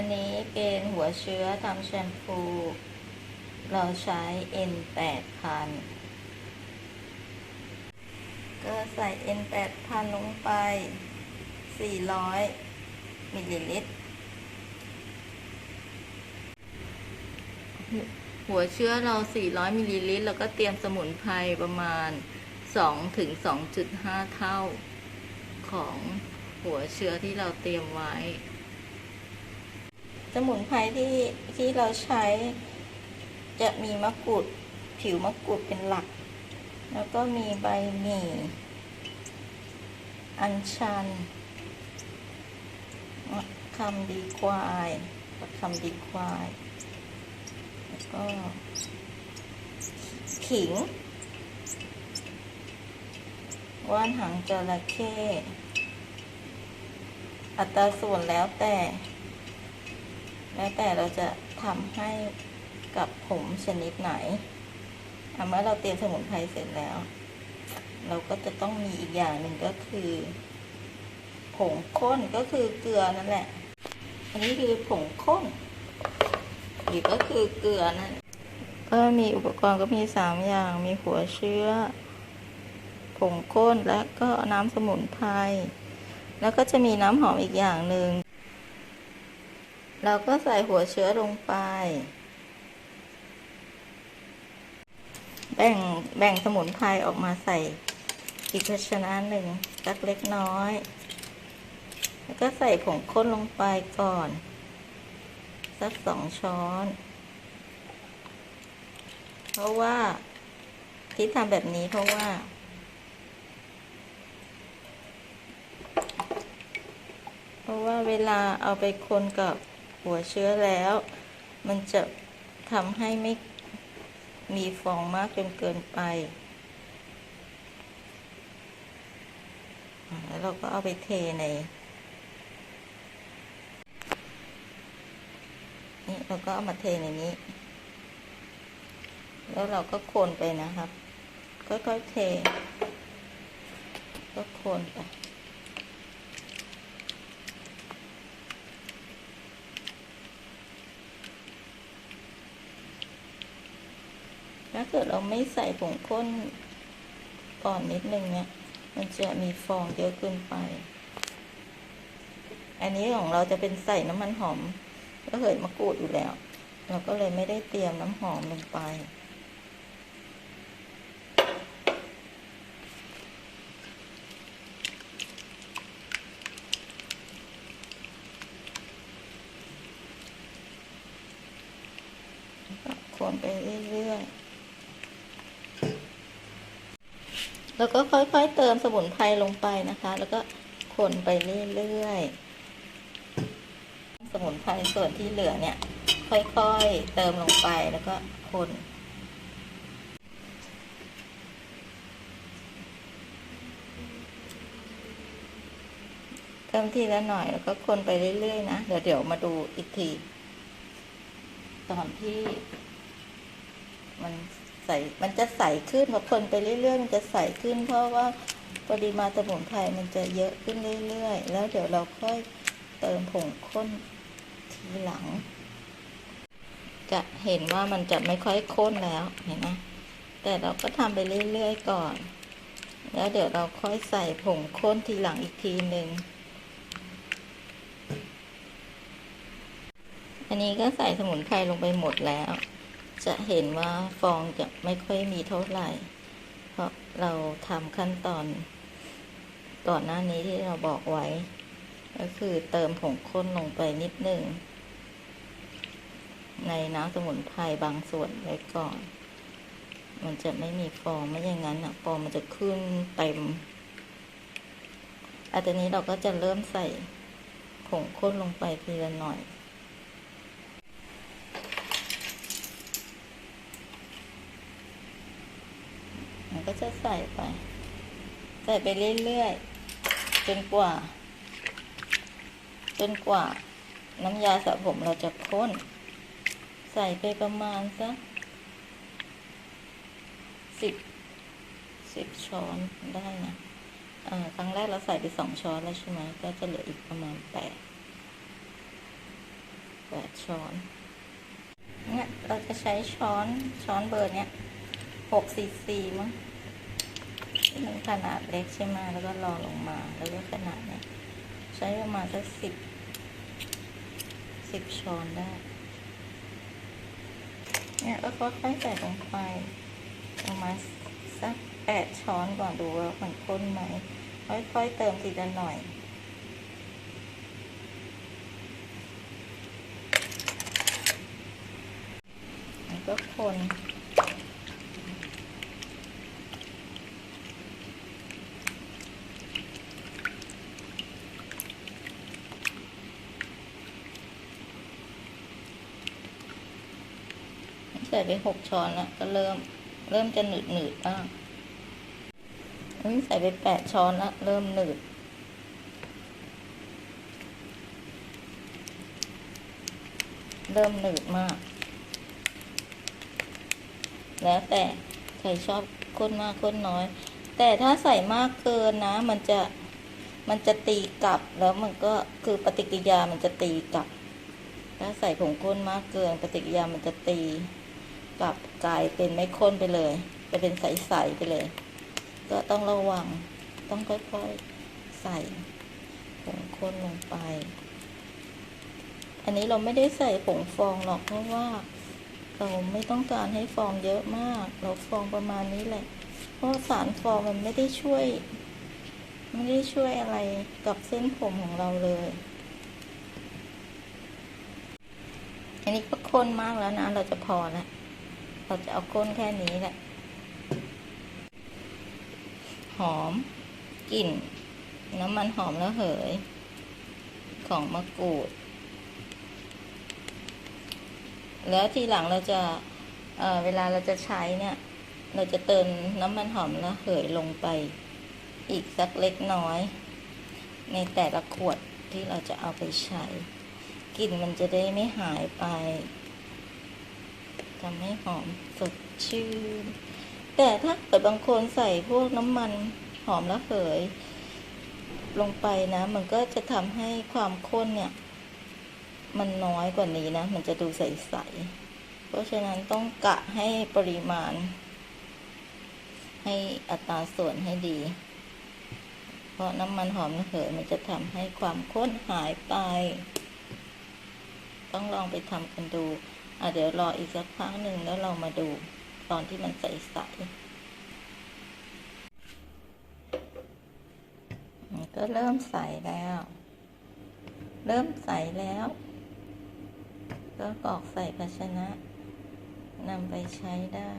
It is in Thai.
อันนี้เป็นหัวเชื้อทำแชมพู เราใช้ N 8 0 0 0ก็ใส่ N 8 0 0 0ลงไป 400 มิลลิลิตร หัวเชื้อเรา 400 มิลลิลิตร แล้วก็เตรียมสมุนไพรประมาณ 2 ถึง 2.5 เท่าของหัวเชื้อที่เราเตรียมไว้ สมุนไพรที่ที่เราใช้จะมีมะกรูดผิวมะกรูดเป็นหลัก แล้วก็มีใบหมี่อัญชันคำดีควายคำดีควาย แล้วก็ ขิง ว่านหางจระเข้อัตราส่วนแล้วแต่ แล้วแต่เราจะทำให้กับผมชนิดไหนเมื่อเราเตรียมสมุนไพรเสร็จแล้ว เราก็จะต้องมีอีกอย่างหนึ่งก็คือผงข้นก็คือเกลือนั่นแหละ อันนี้คือผงข้นหรือก็คือเกลือนั่นก็มีอุปกรณ์ก็มีสามอย่างมีหัวเชื้อ ผงข้นและก็น้ำสมุนไพรแล้วก็จะมีน้ำหอมอีกอย่างหนึ่ง เราก็ใส่หัวเชื้อลงไป แบ่งแบ่งสมุนไพรออกมาใส่อีกภาชนะหนึ่งสักเล็กน้อย แล้วก็ใส่ผงข้นลงไปก่อน สักสองช้อน เพราะว่าที่ทำแบบนี้เพราะว่าเพราะว่าเวลาเอาไปคนกับ หัวเชื้อแล้ว มันจะทำให้ไม่มีฟองมากจนเกินไป แล้วเราก็เอาไปเทใน นี่เราก็เอามาเทในนี้ แล้วเราก็คนไปนะครับ ค่อยๆเท ก็คนไป ถ้าเกิดเราไม่ใส่ผงข้นก่อนนิดนึงเนี่ย มันจะมีฟองเยอะเกินไป อันนี้ของเราจะเป็นใส่น้ำมันหอมก็เหยมะกรูดอยู่แล้ว เราก็เลยไม่ได้เตรียมน้ำหอมลงไปคนไปเรื่อยๆ แล้วก็ค่อยๆเติมสมุนไพรลงไปนะคะ แล้วก็คนไปเรื่อยๆ สมุนไพรส่วนที่เหลือเนี่ย ค่อยๆ เติมลงไปแล้วก็คนเติมทีละหน่อยแล้วก็คนไปเรื่อยๆนะ เดี๋ยวเดี๋ยวมาดูอีกที ตอนที่ มัน ใสมันจะใสขึ้นพอคนไปเรื่อยๆ มันจะใสขึ้น เพราะว่าปริมาณสมุนไพรมันจะเยอะขึ้นเรื่อยๆ แล้วเดี๋ยวเราค่อยเติมผงข้นทีหลัง จะเห็นว่ามันจะไม่ค่อยข้นแล้วเห็นไหมแต่เราก็ทำไปเรื่อยๆก่อน แล้วเดี๋ยวเราค่อยใส่ผงข้นทีหลังอีกทีหนึ่งอันนี้ก็ใส่สมุนไพรลงไปหมดแล้ว จะเห็นว่าฟองจะไม่ค่อยมีเท่าไหร่ เพราะเราทำขั้นตอน ก่อนหน้านี้ที่เราบอกไว้ ก็คือเติมผงข้นลงไปนิดนึงในน้ำสมุนไพรบางส่วนไว้ก่อน มันจะไม่มีฟองไม่อย่างนั้นอะฟองมันจะขึ้นเต็มอันนี้เราก็จะเริ่มใส่ผงข้นลงไปทีละหน่อย ก็จะใส่ไป ใส่ไปเรื่อยๆ จนกว่า จนกว่า น้ำยาสระผมเราจะข้น ใส่ไปประมาณสักสิบสิบช้อนได้นะครั้งแรกเราใส่ไปสองช้อนแล้วใช่ไหมก็จะเหลืออีกประมาณแปดแปดช้อน เนี่ย เราจะใช้ช้อนช้อนเบอร์เนี้ยหกซีซีมั้ง ที่มันขนาดเล็กใช่ไหมแล้วก็รอลงมาแล้วก็ขนาดเนี้ยใช้ประมาณสักสิบสิบช้อนได้ เนี่ยก็ค่อยๆใส่ลงไปประมาณสักแปดช้อนก่อนดูว่ามันข้นไหมค่อยๆเติมทีละหน่อยแล้วก็คน ใส่ไปหกช้อนแล้วก็เริ่ม เริ่มจะหนืดหนืดบ้างอันนี้ใส่ไปแปดช้อนแล้วเริ่มหนืด เริ่มหนืดมาก แล้วแต่ใครชอบข้นมากข้นน้อย แต่ถ้าใส่มากเกินนะ มันจะมันจะตีกลับแล้วมันก็คือปฏิกิริยามันจะตีกลับ ถ้าใส่ผงข้นมากเกิน ปฏิกิริยามันจะตี กลับกลายเป็นไม่ข้นไปเลย ไปเป็นใสๆไปเลย ก็ต้องระวัง ต้องค่อยๆใส่ผงข้นลงไป อันนี้เราไม่ได้ใส่ผงฟองหรอกเพราะว่า เราไม่ต้องการให้ฟองเยอะมาก เราฟองประมาณนี้แหละ เพราะสารฟองมันไม่ได้ช่วย ไม่ได้ช่วยอะไรกับเส้นผมของเราเลย อันนี้ก็ข้นมากแล้วนะ เราจะพอแล้ว เราจะเอาข้นแค่นี้แหละ หอมกลิ่น น้ำมันหอมระเหย ของมะกรูด แล้วทีหลังเราจะเเวลาเราจะใช้เนี่ย เราจะเติมน้ำมันหอมระเหยลงไป อีกสักเล็กน้อย ในแต่ละขวดที่เราจะเอาไปใช้กลิ่นมันจะได้ไม่หายไป ทำให้หอมสดชื่น แต่ถ้าเกิดบางคนใส่พวกน้ำมันหอมระเหย ลงไปนะ มันก็จะทำให้ความข้นเนี่ย มันน้อยกว่านี้นะ มันจะดูใสๆ เพราะฉะนั้นต้องกะให้ปริมาณ ให้อัตราส่วนให้ดี เพราะน้ำมันหอมระเหยมันจะทำให้ความข้นหายไป ต้องลองไปทำกันดู อะเดี๋ยวรออีกสักพักหนึ่งแล้วเรามาดูตอนที่มันใสๆก็เริ่มใสแล้ว เริ่มใสแล้ว ก็กรอกใส่ภาชนะนำไปใช้ได้